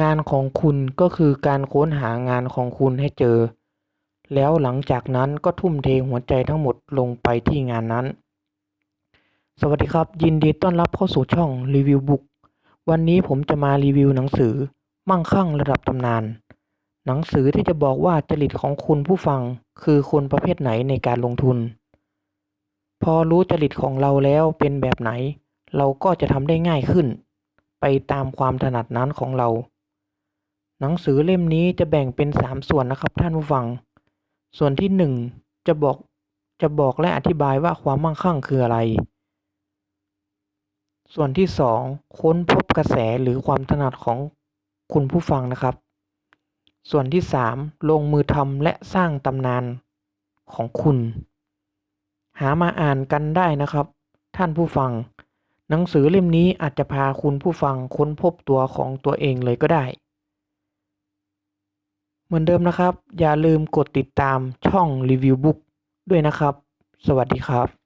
งานของคุณก็คือการค้นหางานของคุณให้เจอ แล้วหลังจากนั้นก็ทุ่มเทหัวใจทั้งหมดลงไปที่งานนั้น สวัสดีครับ ยินดีต้อนรับเข้าสู่ช่องรีวิวบุ๊กวันนี้ผมจะมารีวิวหนังสือ มั่งคั่งระดับตำนาน หนังสือที่จะบอกว่าจริตของคุณผู้ฟังคือคนประเภทไหนในการลงทุน พอรู้จริตของเราแล้วเป็นแบบไหน เราก็จะทำได้ง่ายขึ้น ไปตามความถนัดนั้นของเรา หนังสือเล่มนี้จะแบ่งเป็นสามส่วนนะครับท่านผู้ฟัง ส่วนที่หนึ่งจะบอกจะบอกและอธิบายว่าความมั่งคั่งคืออะไร ส่วนที่สองค้นพบกระแสหรือความถนัดของคุณผู้ฟังนะครับ ส่วนที่สามลงมือทำและสร้างตำนานของคุณ หามาอ่านกันได้นะครับ ท่านผู้ฟัง หนังสือเล่มนี้อาจจะพาคุณผู้ฟังค้นพบตัวของตัวเองเลยก็ได้ เหมือนเดิมนะครับ อย่าลืมกดติดตามช่องรีวิวบุ๊กด้วยนะครับ สวัสดีครับ